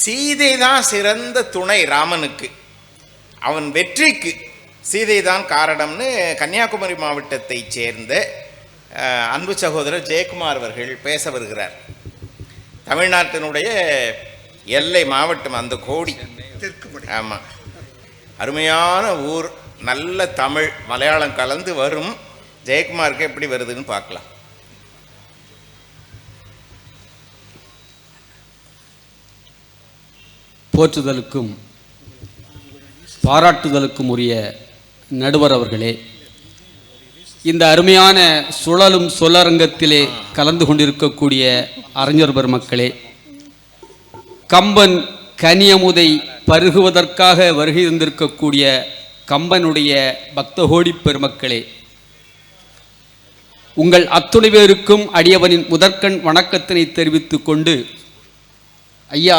சீதை தான் சிறந்த துணை ராமனுக்கு. அவன் வெற்றிக்கு சீதை தான் காரணம்னு கன்னியாகுமரி மாவட்டத்தைச் சேர்ந்த அன்பு சகோதரர் ஜெயக்குமார் அவர்கள் பேச வருகிறார். தமிழ்நாட்டினுடைய எல்லை மாவட்டம் அந்த கோடி. ஆமாம் அருமையான ஊர் நல்ல தமிழ் மலையாளம் கலந்து வரும். ஜெயக்குமாருக்கு எப்படி வருதுன்னு பார்க்கலாம். போற்றுதலுக்கும் பாராட்டுதலுக்கும் உரிய நடுவர் அவர்களே இந்த அருமையான சுழலும் சொல்லரங்கத்திலே கலந்து கொண்டிருக்கக்கூடிய அறிஞர் பெருமக்களே கம்பன் கனியமுதை பருகுவதற்காக வருகை தந்திருக்கக்கூடிய கம்பனுடைய பக்தகோடி பெருமக்களே உங்கள் அத்துணை பேருக்கும் அடியவனின் முதற்கண் வணக்கத்தினை தெரிவித்துக் கொண்டு ஐயா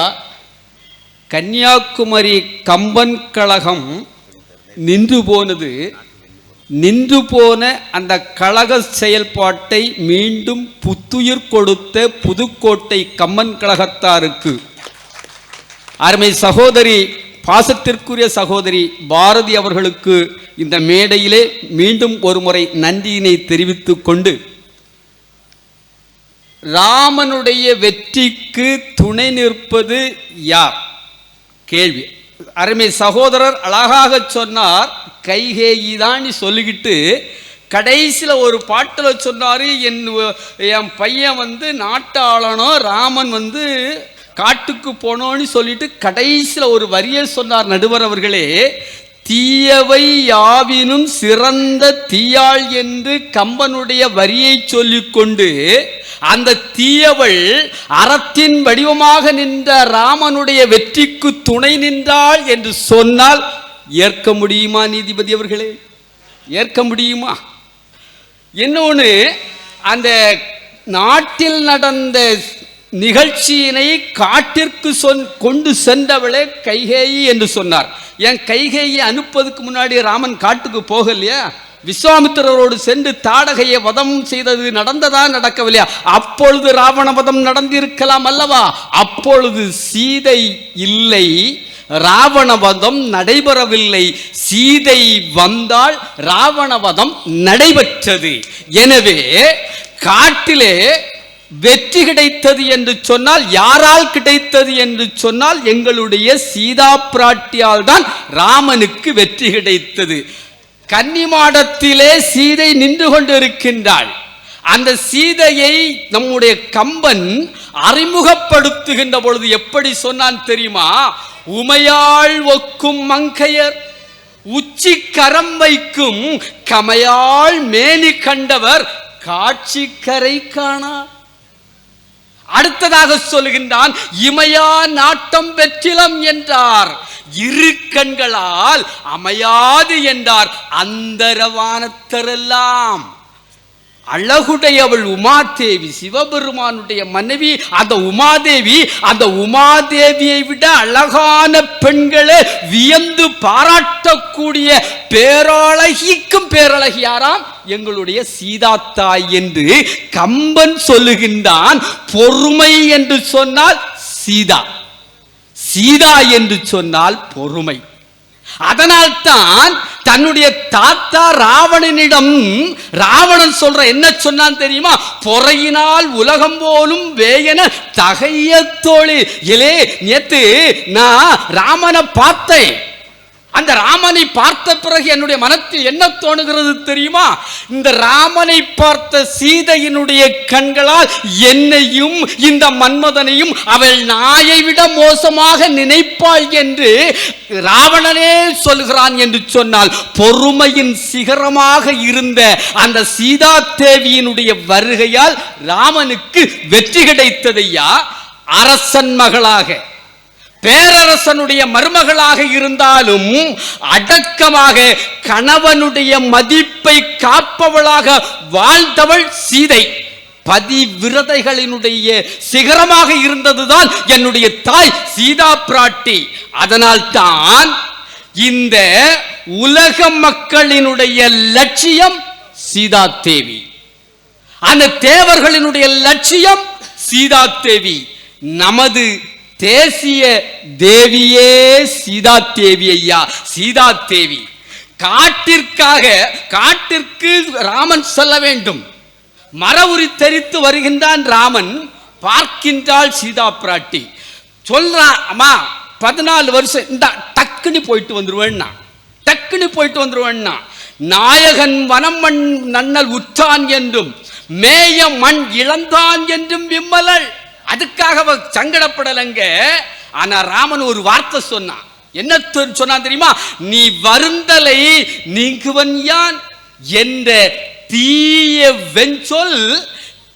கன்னியாகுமரி கம்பன் கழகம் நின்று போனது. நின்று போன அந்த கழக செயல்பாட்டை மீண்டும் புத்துயிர் கொடுத்த புதுக்கோட்டை கம்மன் கழகத்தாருக்கு. அருமை சகோதரி பாசத்திற்குரிய சகோதரி பாரதி அவர்களுக்கு இந்த மேடையிலே மீண்டும் ஒரு முறை நன்றியினை தெரிவித்து கொண்டு ராமனுடைய வெற்றிக்கு துணை நிற்பது யார்? கேள்வி. அருமை சகோதரர் அழகாக சொன்னார் கைகேயி தான் சொல்லிக்கிட்டு கடைசியில் ஒரு பாட்டில் சொன்னார் என் என் பையன் வந்து நாட்டாளனோ ராமன் வந்து காட்டுக்கு போனோன்னு சொல்லிட்டு கடைசியில் ஒரு வரியை சொன்னார் நடுவர் அவர்களே தீயவை யாவினும் சிறந்த தீயாள் என்று கம்பனுடைய வரியை சொல்லிக்கொண்டு அந்த தீயவள் அறத்தின் வடிவமாக நின்ற ராமனுடைய வெற்றிக்கு துணை நின்றாள் என்று சொன்னால் ஏற்க முடியுமா நீதிபதி அவர்களே? ஏற்க முடியுமா? இன்னொன்று அந்த நாட்டில் நடந்த நிகழ்ச்சியினை காட்டிற்கு சொன் கொண்டு சென்றவளே கைகேயி என்று சொன்னார். என் கைகேயை அனுப்பதுக்கு முன்னாடி ராமன் காட்டுக்கு போகலையா? விஸ்வாமித்திரரோடு சென்று தாடகையை வதம் செய்தது நடந்ததா நடக்கவில்லையா? அப்பொழுது ராவண வதம் நடந்திருக்கலாம் அல்லவா? அப்பொழுது சீதை இல்லை ராவணவதம் நடைபெறவில்லை. சீதை வந்தால் ராவணவதம் நடைபெற்றது. எனவே காட்டிலே வெற்றி கிடைத்தது என்று சொன்னால் யாரால் கிடைத்தது என்று சொன்னால் எங்களுடைய சீதா பிராட்டியால் தான் ராமனுக்கு வெற்றி கிடைத்தது. கன்னிமாடத்திலே சீதை நின்று கொண்டிருக்கின்றாள். அந்த சீதையை நம்முடைய கம்பன் அறிமுகப்படுத்துகின்ற பொழுது எப்படி சொன்னான் தெரியுமா? உமையாள் ஒக்கும் மங்கையர் உச்சி கரம் வைக்கும் கமையாள் மேனி கண்டவர் காட்சி கரை காணார் அடுத்ததாக சொல்கின்றான் இமையா நாட்டம் வெற்றிலம் என்றார். இரு கண்களால் அமையாது என்றார். அந்தரவானத்தரெல்லாம் அழகுடையவள் உமாதேவி சிவபெருமானுடைய மனைவி அந்த உமாதேவி அந்த உமாதேவியை விட அழகான பெண்களை வியந்து பாராட்டக்கூடிய பேரழகிக்கும் பேரழகி யாராம் எங்களுடைய சீதாத்தாய் என்று கம்பன் சொல்லுகின்றான். பொறுமை என்று சொன்னால் சீதா. சீதா என்று சொன்னால் பொறுமை. அதனால்தான் தன்னுடைய தாத்தா ராவணனிடம் ராவணன் சொல்ற என்ன சொன்னான் தெரியுமா? பொறையினால் உலகம் போலும் வேயன தகைய தோழி. இலே நேத்து நான் ராமனை பார்த்தேன். அந்த ராமனை பார்த்த பிறகு என்னுடைய மனத்தில் என்ன தோணுகிறது தெரியுமா? இந்த ராமனை பார்த்த சீதையினுடைய கண்களால் என்னையும் இந்த மன்மதனையும் அவள் நாயை விட மோசமாக நினைப்பாள் என்று ராவணனே சொல்கிறான் என்று சொன்னால் பொறுமையின் சிகரமாக இருந்த அந்த சீதா தேவியினுடைய வருகையால் ராமனுக்கு வெற்றி கிடைத்ததையா? அரசன் மகளாக. பேரரசனுடைய மருமகளாக இருந்தாலும் அடக்கமாக கணவனுடைய மதிப்பை காப்பவளாக வாழ்ந்தவள் சீதை. பதிவிரதைகளினுடைய சிகரமாக இருந்ததுதான் என்னுடைய தாய் சீதா பிராட்டி. அதனால்தான் இந்த உலக மக்களினுடைய லட்சியம் சீதா தேவி அந்த தேவர்களினுடைய லட்சியம் சீதா தேவி நமது தேசிய தேவியே சீதா தேவி ஐயா சீதா தேவி. காட்டிற்காக காட்டிற்கு ராமன் செல்ல வேண்டும். மர உரி தெரித்து வருகின்றான் ராமன் பார்க்கின்றாள் சீதா பிராட்டி. சொல்றான் அம்மா பதினாலு வருஷம் இந்த டக்குன்னு போயிட்டு வந்துருவேன்னா டக்குன்னு போயிட்டு வந்துருவேன்னா நாயகன் வனம் மண் நன்னல் உற்றான் என்றும் மேய மண் இழந்தான் என்றும் விம்மலள் அதுக்காக அவ சங்கடப்படலைங்க. ஆனா ராமன் ஒரு வார்த்தை சொன்னான். என்ன சொன்னான் தெரியுமா? நீ வருந்தலை நீங்குவன் யான்? என்ற தீய வெஞ்சொல்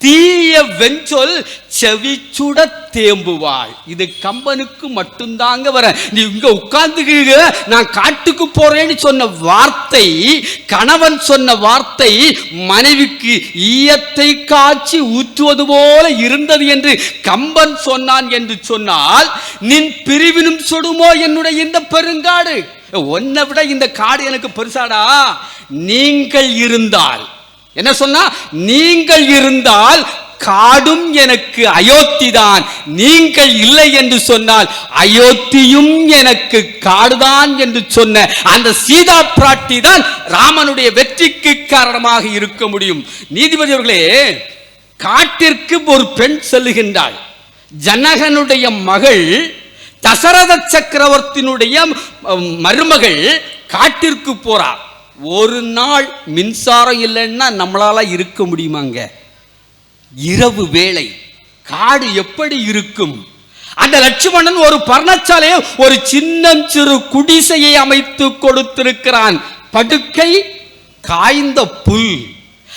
தீய வெஞ்சொல் செவிச்சுட தேம்புவாள் இது கம்பனுக்கு மட்டும்தாங்க வர. நீ இங்க உட்கார்ந்துக்க நான் காட்டுக்கு போறேன்னு சொன்ன வார்த்தை கணவன் சொன்ன வார்த்தை மனைவிக்கு ஈயத்தை காய்ச்சி ஊற்றுவது போல இருந்தது என்று கம்பன் சொன்னான் என்று சொன்னால் நின் பிரிவினும் சுடுமோ என்னுடைய இந்த பெருங்காடு? உன்னை விட இந்த காடு எனக்கு பெருசாடா? நீங்கள் இருந்தால் என்ன சொன்னா? நீங்கள் இருந்தால் காடும் எனக்கு அயோத்திதான் நீங்கள் இல்லை என்று சொன்னால் அயோத்தியும் எனக்கு காடுதான் என்று சொன்ன அந்த சீதா பிராட்டி தான் ராமனுடைய வெற்றிக்கு காரணமாக இருக்க முடியும். நீதிபதி அவர்களே காட்டிற்கு ஒரு பெண் செல்லுகின்றாள். ஜனகனுடைய மகள் தசரத சக்கரவர்த்தியினுடைய மருமகள் காட்டிற்கு போறா. ஒரு நாள் மின்சாரம் இல்லைன்னா நம்மளால இருக்க முடியுமாங்க? இரவு வேளை காடு எப்படி இருக்கும்? அந்த லட்சுமணன் ஒரு பர்ணச்சாலையை ஒரு சின்னஞ்சிறு குடிசையை அமைத்து கொடுத்திருக்கிறான். படுக்கை காய்ந்த புல்.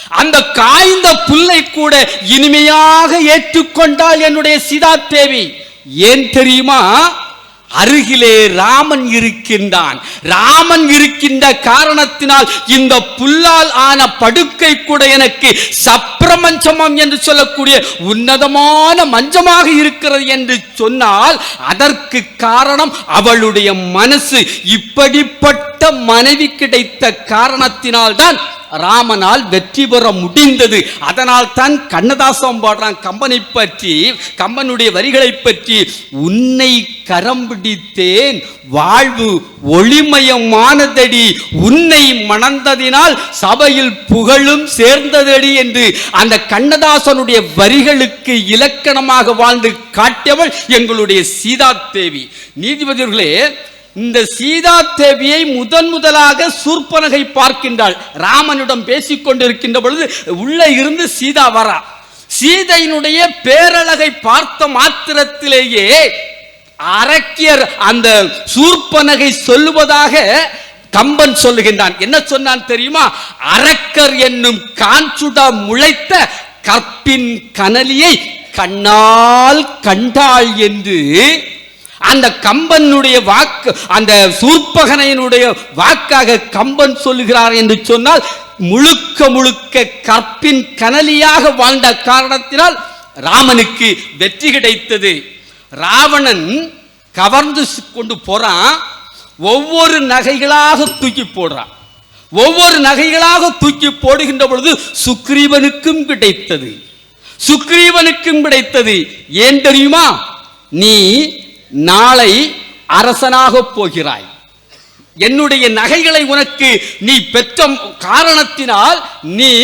அந்த காய்ந்த புல்லை கூட இனிமையாக ஏற்றுக்கொண்டால் என்னுடைய சீதா தேவி. ஏன் தெரியுமா? அருகிலே ராமன் இருக்கின்றான். ராமன் இருக்கின்ற காரணத்தினால் இந்த புல்லால் ஆன படுக்கை கூட எனக்கு சப்பிரமஞ்சமம் என்று சொல்லக்கூடிய உன்னதமான மஞ்சமாக இருக்கிறது என்று சொன்னால் அதற்கு காரணம் அவளுடைய மனசு. இப்படிப்பட்ட மனைவி கிடைத்த காரணத்தினால் தான் ராமனால் வெற்றி பெற முடிந்தது. அதனால் தான் கண்ணதாசம் பாடுறான் கம்பனை பற்றி கம்பனுடைய வரிகளை பற்றி உன்னை கரம் பிடித்தேன். வாழ்வு ஒளிமயமானதடி உன்னை மணந்ததினால் சபையில் புகழும் சேர்ந்ததடி என்று அந்த கண்ணதாசனுடைய வரிகளுக்கு இலக்கணமாக வாழ்ந்து காட்டியவள் எங்களுடைய சீதா தேவி நீதிபதிகளே இந்த சீதா தேவியை முதன் முதலாக சூர்பனகை பார்க்கின்றாள். ராமனிடம் பேசிக் கொண்டிருக்கின்ற பொழுது உள்ள இருந்து சீதா வரா. சீதையினுடைய பேரழகை பார்த்த மாத்திரத்திலேயே அரக்கியர் அந்த சூர்பனகை சொல்லுவதாக கம்பன் சொல்லுகின்றான். என்ன சொன்னான் தெரியுமா? அரக்கர் என்னும் காஞ்சுடா முளைத்த கற்பின் கனலியை கண்ணால் கண்டாள் என்று அந்த கம்பனுடைய வாக்கு அந்த சூர்பகனையினுடைய வாக்காக கம்பன் சொல்லுகிறார் என்று சொன்னால் முழுக்க முழுக்க கற்பின் கனலியாக வாழ்ந்த காரணத்தினால் ராமனுக்கு வெற்றி கிடைத்தது. ராவணன் கவர்ந்து கொண்டு போறான் ஒவ்வொரு நகைகளாக தூக்கி போடுறான். ஒவ்வொரு நகைகளாக தூக்கி போடுகின்ற பொழுது சுக்ரீவனுக்கும் கிடைத்தது. சுக்ரீவனுக்கும் கிடைத்தது. ஏன் தெரியுமா? நீ நாளை அரசனாக போகிறாய். என்னுடைய நகைகளை உனக்கு நீ பெற்ற காரணத்தினால் நீ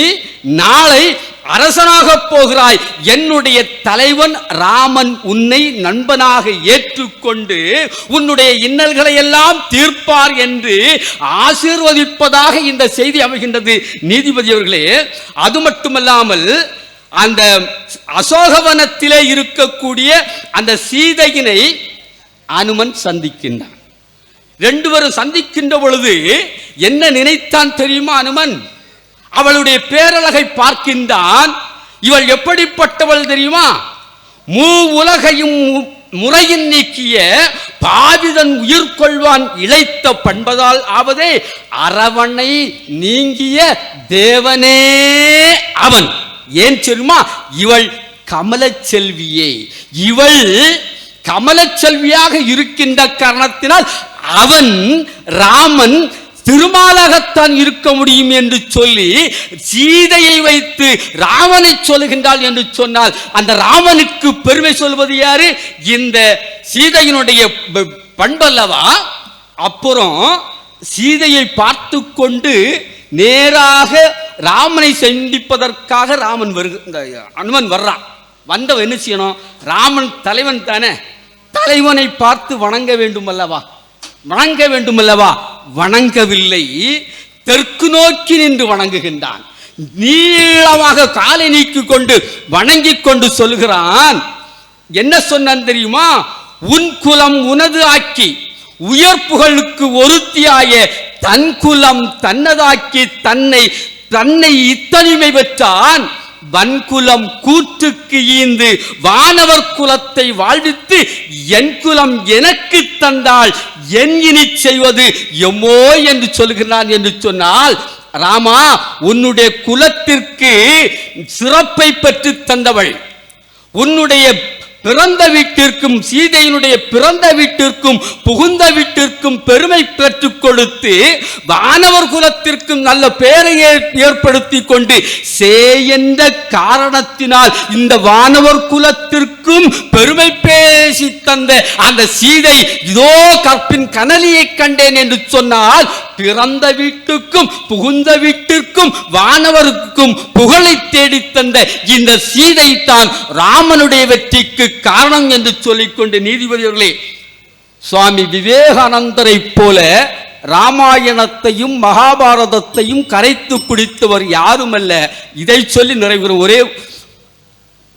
நாளை அரசனாக போகிறாய். என்னுடைய தலைவன் ராமன் உன்னை நண்பனாக ஏற்றுக்கொண்டு உன்னுடைய இன்னல்களை எல்லாம் தீர்ப்பார் என்று ஆசீர்வதிப்பதாக இந்த செய்தி அமைகின்றது. நீதிபதி அவர்களே அது மட்டுமல்லாமல் அந்த அசோகவனத்திலே இருக்கக்கூடிய அந்த சீதையினை அனுமன் சந்திக்கின்றான். ரெண்டு பேரும் சந்திக்கின்ற பொழுது என்ன நினைத்தான் தெரியுமா அனுமன்? அவளுடைய பேரழகை பார்க்கின்றான். இவள் எப்படிப்பட்டவள் தெரியுமா? மூ உலகையும் மு- முறையின் நீக்கிய பாவிதன் உயிர் கொள்வான் இழைத்த பண்பதால் ஆவதே அரவணை நீங்கிய தேவனே அவன். ஏன் தெரியுமா? இவள் கமல செல்வியே. இவள் கமலச் செல்வியாக இருக்கின்ற காரணத்தினால் அவன் ராமன் திருமாலாகத்தான் இருக்க முடியும் என்று சொல்லி சீதையை வைத்து ராமனை சொல்லுகின்றாள் என்று சொன்னால் அந்த ராமனுக்கு பெருமை சொல்வது யாரு? இந்த சீதையினுடைய ப- பண்பல்லவா அப்புறம் சீதையை பார்த்து கொண்டு நேராக ராமனை சந்திப்பதற்காக ராமன் வருக இந்த அனுமன் வர்றான். வந்தவன் என்ன செய்யணும்? ராமன் தலைவன் தானே. தலைவனை பார்த்து வணங்க வேண்டும் அல்லவா வணங்க வேண்டும் அல்லவா வணங்கவில்லை. தெற்கு நோக்கி நின்று வணங்குகின்றான். நீளமாக காலை நீக்கி கொண்டு வணங்கி கொண்டு சொல்கிறான் என்ன சொன்னான் தெரியுமா? உன் குலம் உனது ஆக்கி உயர் புகழுக்கு ஒருத்தியாய தன் குலம் தன்னதாக்கி தன்னை தன்னை இத்தனிமை பெற்றான். வன்குலம் கூற்றுக்கு ஈந்து வானவர் குலத்தை வாழ்வித்து என் குலம் எனக்கு தந்தால் என் இனி செய்வது எம்மோ என்று சொல்கிறான் என்று சொன்னால் ராமா உன்னுடைய குலத்திற்கு சிறப்பை பெற்று தந்தவள். உன்னுடைய பிறந்த வீட்டிற்கும் சீதையினுடைய பிறந்த வீட்டிற்கும் புகுந்த வீட்டிற்கும் பெருமை பெற்றுக் கொடுத்து வானவர் குலத்திற்கும் நல்ல பெயரை ஏற்படுத்தி கொண்டு சே என்ற காரணத்தினால் இந்த வானவர் குலத்திற்கும் பெருமை பேசி தந்த அந்த சீதை இதோ கற்பின் கனலியை கண்டேன் என்று சொன்னால் பிறந்த வீட்டுக்கும் புகுந்த வீட்டிற்கும் வானவருக்கும் புகழை தேடித்தந்த இந்த சீதை தான் ராமனுடைய வெற்றிக்கு காரணம் என்று சொல்லிக்கொண்டு நீதிபதி சுவாமி விவேகானந்தரைப் போல ராமாயணத்தையும் மகாபாரதத்தையும் கரைத்து குடித்தவர் யாருமல்ல இதை சொல்லி நிறைவேறும் ஒரே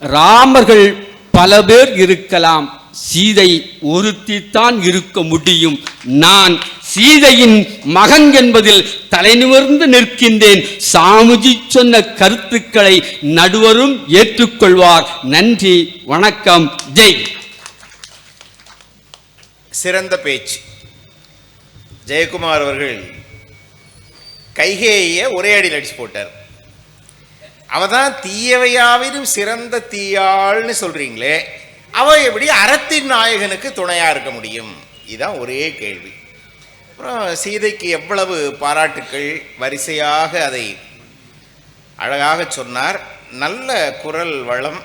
ராமர்கள் பல பேர் இருக்கலாம். சீதை ஒருத்தி தான் இருக்க முடியும். நான் சீதையின் மகன் என்பதில் தலைநிமிர்ந்து நிற்கின்றேன். சாமுஜி சொன்ன கருத்துக்களை நடுவரும் ஏற்றுக்கொள்வார். நன்றி வணக்கம் ஜெய். சிறந்த பேச்சு. ஜெயக்குமார் அவர்கள் கைகேயை ஒரே அடியில் அடிச்சு போட்டார். அவதான் தீயவையாவிலும் சிறந்த தீயாள்னு சொல்றீங்களே அவ எப்படி அறத்தின் நாயகனுக்கு துணையா இருக்க முடியும்? இதுதான் ஒரே கேள்வி. அப்புறம் சீதைக்கு எவ்வளவு பாராட்டுக்கள் வரிசையாக அதை அழகாக சொன்னார். நல்ல குரல் வளம்.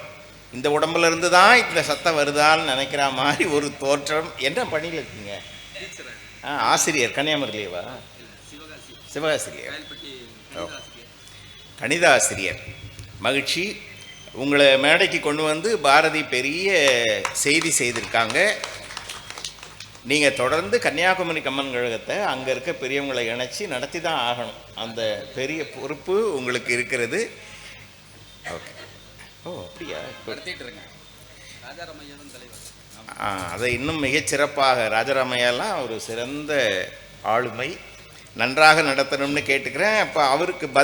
இந்த உடம்புல இருந்து தான் இந்த சத்தம் வருதான்னு நினைக்கிற மாதிரி ஒரு தோற்றம். என்ன பணியில் இருக்கீங்க? ஆ ஆசிரியர் கன்னியாகுமரியிலேவா சிவகாசிலேயே ஓ. கணித ஆசிரியர் மகிழ்ச்சி. உங்களை மேடைக்கு கொண்டு வந்து பாரதி பெரிய செய்தி செய்திருக்காங்க. நீங்கள் தொடர்ந்து கன்னியாகுமரி கம்மன் கழகத்தை அங்கே இருக்க பெரியவங்களை இணைச்சி நடத்தி தான் ஆகணும். அந்த பெரிய பொறுப்பு உங்களுக்கு இருக்கிறது. ஓகே ஓ அப்படியா? ஆ, அதை இன்னும் மிகச்சிறப்பாக ராஜராமையாலாம் ஒரு சிறந்த ஆளுமை. நன்றாக நடத்தணும்னு கேட்டுக்கிறேன். அப்போ அவருக்கு பதில்